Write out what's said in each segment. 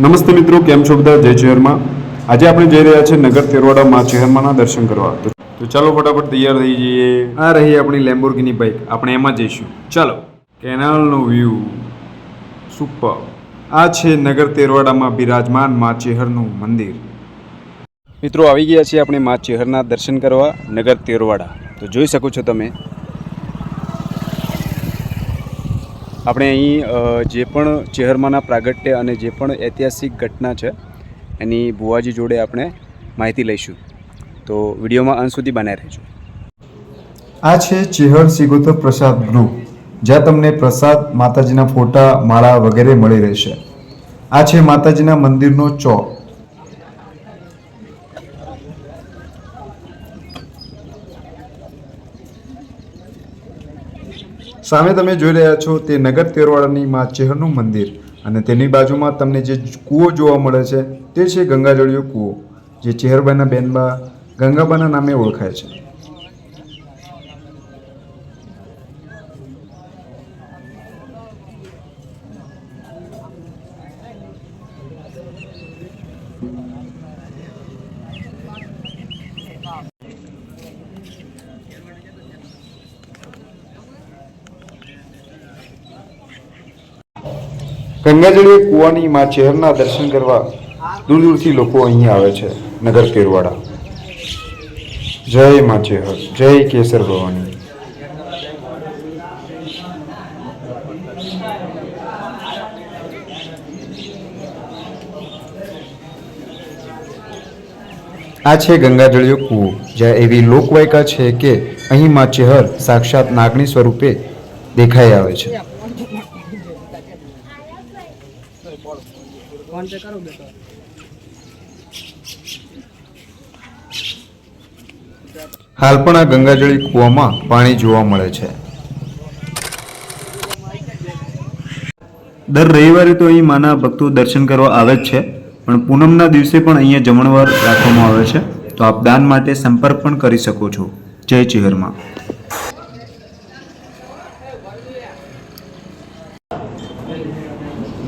નમસ્તે મિત્રો, કેમ છો બધા? જય ચેહરમાં આજે આપણે જઈ રહ્યા છીએ નગર તેરવાડા માં ચેહરમાના દર્શન કરવા. તો ચાલો ફટાફટ તૈયાર થઈ જઈએ. આ રહી આપણી લેમ્બોર્ગિની બાઇક આપણે એમાં જઈશું. ચાલો. કેનાલનો વ્યૂ સુપર આ છે નગર તેરવાડામાં બિરાજમાન મા ચેહરનું મંદિર. મિત્રો, આવી ગયા છીએ આપણે મા ચેહરના દર્શન કરવા નગર તેરવાડા. તો જોઈ શકો છો તમે આપણે અહીં જે પણ ચેહરમાના પ્રાગટ્ય અને જે પણ ઐતિહાસિક ઘટના છે, એની ભુવાજી જોડે આપણે માહિતી લઈશું. તો વિડીયોમાં અંત સુધી બનાવી રહેજો. આ છે ચેહર સિગોતર પ્રસાદ ગૃહ, જ્યાં તમને પ્રસાદ, માતાજીના ફોટા, માળા વગેરે મળી રહેશે. આ છે માતાજીના મંદિરનો ચોક. સામે તમે જોઈ રહ્યા છો તે નગર તેરવાડાની માં ચેહરનું મંદિર અને તેની બાજુમાં તમને જે કૂવો જોવા મળે છે તે છે ગંગાજળિયો કૂવો, જે ચેહરબાના બેનબા ગંગાબાના નામે ઓળખાય છે. ગંગાજળીય કુવાની માં ચેહરના દર્શન કરવા દૂર દૂરથી લોકો અહીં આવે છે, નગર કેરવાડા. જય માં ચેહર, જય કેસર ભવાની. આ છે ગંગાજળીય કૂવો, જ્યાં એવી લોકવાયકા છે કે અહીં માં ચેહર સાક્ષાત નાગણી સ્વરૂપે દેખાઈ આવે છે. હાલ પણ આ ગંગાજળી કૂવામાં પાણી જોવા મળે છે. દર રવિવારે તો અહીં માના ભક્તો દર્શન કરવા આવે જ છે, પણ પૂનમના દિવસે પણ અહીંયા જમણવાર રાખવામાં આવે છે. તો આપ દાન માટે સંપર્ક પણ કરી શકો છો. જય ચેહરમાં.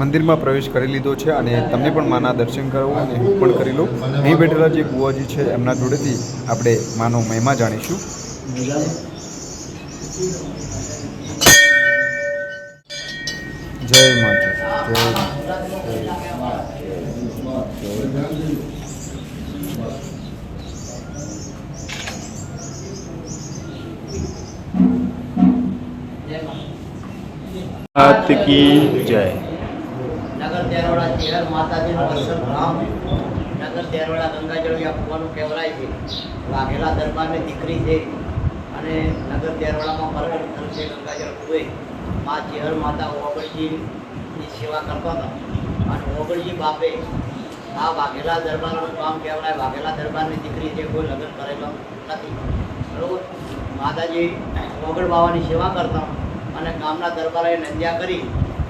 મંદિરમાં પ્રવેશ કરી લીધો છે અને તમને પણ માના દર્શન કરવું અને હું પણ કરી લઉં. અહીં બેઠેલા જે બુવાજી છે એમના જોડેથી આપણે માનો મહિમા જાણીશું. જય માતા જય. માત કી તેરવાડા ચેહર માતાજીનું દર્શન ધામ નગર તેરવાડા ગંગાજળિયા આપવાનું કહેવાય છે. વાઘેલા દરબારની દીકરી છે અને નગર તેરવાડામાં પ્રગટ થયું છે, ગંગાજળ કુએ મા ચેહર માતા ઓગળજીની સેવા કરતા હતા. અને ઓગળજી બાપે આ વાઘેલા દરબારનું કામ કહેવાય. વાઘેલા દરબારની દીકરી છે, કોઈ લગ્ન કરેલો નથી. બરોબર? માતાજી ઓગળ બાવાની સેવા કરતા અને ગામના દરબારે નંદ્યા કરી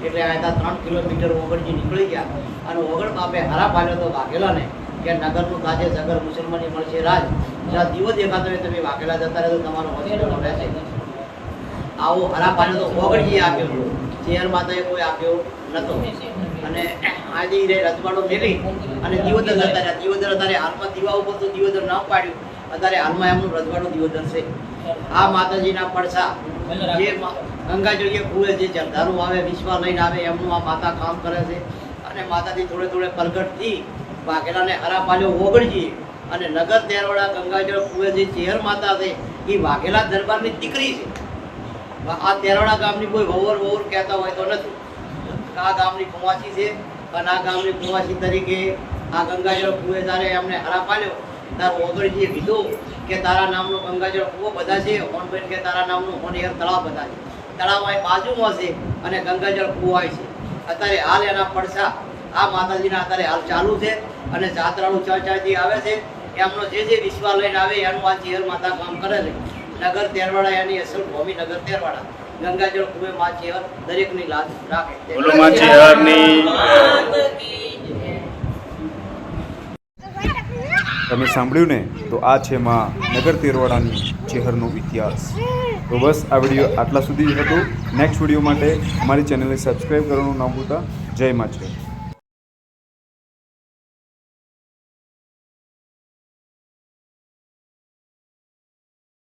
એટલે આ ત્રણ કિલોમીટર ઓગળજી નીકળી ગયા. અને ઓગળ બાપે હરા પાડ્યો તો વાઘેલાને કે નગરનું કાજે સગર મુસલમાની મળશે રાજ. જ્યાં દીવો દેખાતો હોય તમે વાઘેલા જતા રહે તો તમારો આવો હરા પાડ્યો તો ઓગળજીએ આપ્યો. ચેર માતાએ કોઈ આપ્યો નતો. અને આજે રે રજવાડો મેલી અને દિવોદર જતા દિવોદર અત્યારે હાલમાં દીવા ઉપર તો દિવોદર ન પાડ્યું. અત્યારે હાલમાં એમનું રજવાડું દિવોદર છે. આ માતાજીના પડસા જે ગંગાજળીએ કુએ જે જરધારું આવે વિશ્વા લઈને આવે, એમનું આ માતા કામ કરે છે. અને માતાજી થોડે થોડે પ્રગટથી વાઘેલાને હરા પાલ્યો ઓગળજી અને નગર તેરવાડા ગંગાજળ કુવે જે ચેહર માતા છે. એ વાઘેલા દરબારની દીકરી છે. આ તેરવાડા ગામની કોઈ વવર વવર કહેતા હોય તો નથી. આ ગામની કુવાસી છે. અને આ ગામની કુવાસી તરીકે આ ગંગાજળ કુએ તારે એમને હરા પાલ્યો તાર ઓગળજીએ કીધું કે તારા નામનો ગંગાજળ કુવો બધા છે. હોનબેન કે તારા નામનું હોનિયર તળાવ બધા છે. તળાવમાં બાજુમાં છે અને ગંગાજળ કુવાય છે. અત્યારે હાલ એના પડસા આ માતાજીના અત્યારે હાલ ચાલુ છે અને જાત્રાળુ ચર્ચાથી આવે છે. એમનો જે જે વિશ્વા લઈને આવે એનું આ ચેર માતા કામ કરે છે. નગર તેરવાડા એની અસલ ભૂમિ નગર તેરવાડા. ગંગાજળ કુવે માં ચેર દરેકની લાજ રાખે. બોલો માં ચેહરની તમે સાંભળ્યું ને? તો આ છે માં નગર તેરવાડાની ચેહરનો ઇતિહાસ. તો બસ આ વીડિયો આટલા સુધી જ હતો. નેક્સ્ટ વીડિયો માટે અમારી ચેનલને સબસ્ક્રાઈબ કરવાનું ના ભૂલતા. જય માં ચેહર